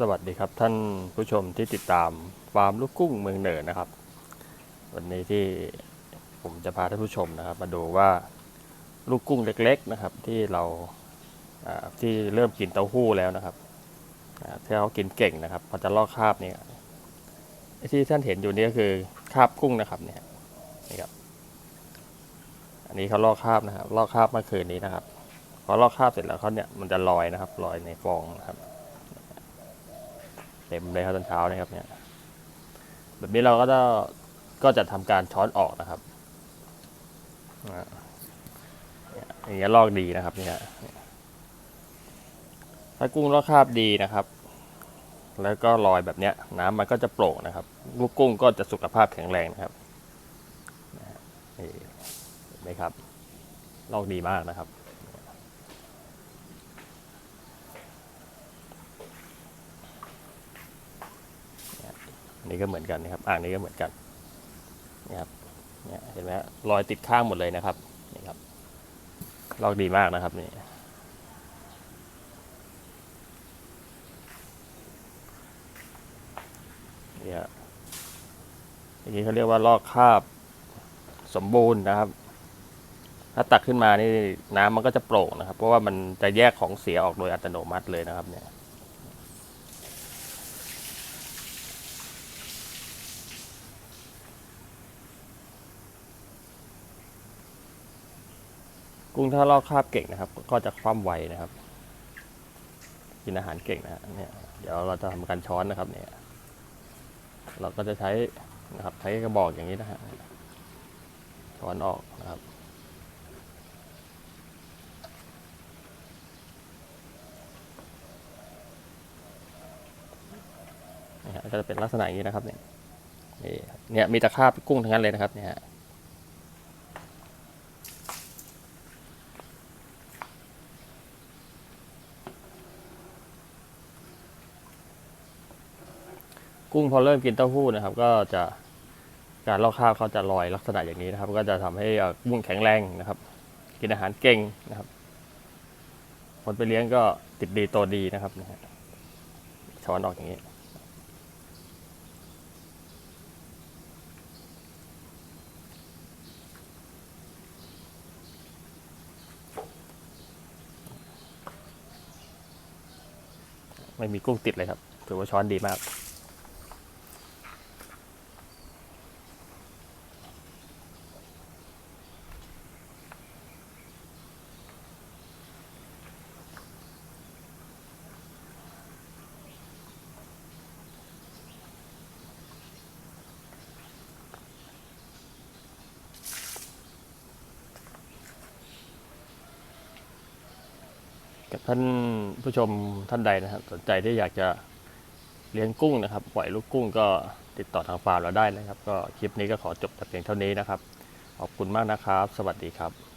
สวัสดีครับท่านผู้ชมที่ติดตามฟาร์มลูกกุ้งเมืองเหนือนะครับ วันนี้ที่ผมจะพาท่านผู้ชมนะครับ มาดูว่าลูกกุ้งเล็ก ๆนะครับ ที่เราาที่เริ่มกินเต้าหู้แล้วนะครับที่เขากินเก่งนะครับพอจะลอกคราบนี่ที่ท่านเห็นอยู่นี่ก็คือคราบกุ้งนะครับเนี่ยนี่ครับอันนี้เขาลอกคราบนะครับลอกคราบเมื่อคืนนี้นะครับพอลอกคราบเสร็จแล้วเขาเนี่ยมันจะลอยนะครับลอยในฟองนะครับ เต็มเลยครับตอนเช้านะครับเนี่ยแบบนี้เราก็จะก็จะทำการช้อนออกนะครับอย่างเงี้ยลอกดีนะครับเนี่ยถ้ากุ้งลอกคราบดีนะครับ แล้วก็ลอยแบบเนี้ย น้ำมันก็จะโปร่งนะครับลูกกุ้งก็จะสุขภาพแข็งแรงนะครับนี่เห็นไหมครับลอกดีมากนะครับ อั นนี้ก็เหมือนกันนะครับอ่างนี้ก็เหมือนกันนี่ครับเนี่ยเห็นไหมรอยติดข้างหมดเลยนะครับนี่ครับลอกดีมากนะครับนี่นี่ฮะอย่างนี้เขาเรียกว่าลอกคาบสมบูรณ์นะครับ ถ้าตักขึ้นมานี่น้ำมันก็จะโปร่งนะครับ เพราะว่ามันจะแยกของเสียออกโดยอัตโนมัติเลยนะครับเนี่ย กุ้งถ้าลอกคราบเก่งนะครับ ก็จะคว่ำไวนะครับ กินอาหารเก่งนะฮะเนี่ยเดี๋ยวเราจะทำการช้อนนะครับ เนี่ย เราก็จะใช้นะครับ ใช้กระบอกอย่างนี้นะฮะช้อนออกนะครับนี่ฮะก็จะเป็นลักษณะอย่างนี้นะครับเนี่ย นี่เนี่ยมีตะคราบกุ้งทั้งนั้นเลยนะครับ เนี่ย กุ้งพอเริ่มกินเต้าหู้นะครับ ก็จะการลอกคราบเขาจะลอยลักษณะอย่างนี้นะครับ ก็จะทำให้อ่อกุ้งแข็งแรงนะครับ กินอาหารเก่งนะครับผลไปเลี้ยงก็ติดดีโตดีนะครับนะฮะช้อนออกอย่างนี้ ไม่มีกุ้งติดเลยครับ ถือว่าช้อนดีมาก กับท่านผู้ชมท่านใดนะครับสนใจที่อยากจะเลี้ยงกุ้งนะครับ ปล่อยลูกกุ้งก็ติดต่อทางฟาร์มเราได้นะครับ ก็คลิปนี้ก็ขอจบแต่เพียงเท่านี้นะครับ ขอบคุณมากนะครับ สวัสดีครับ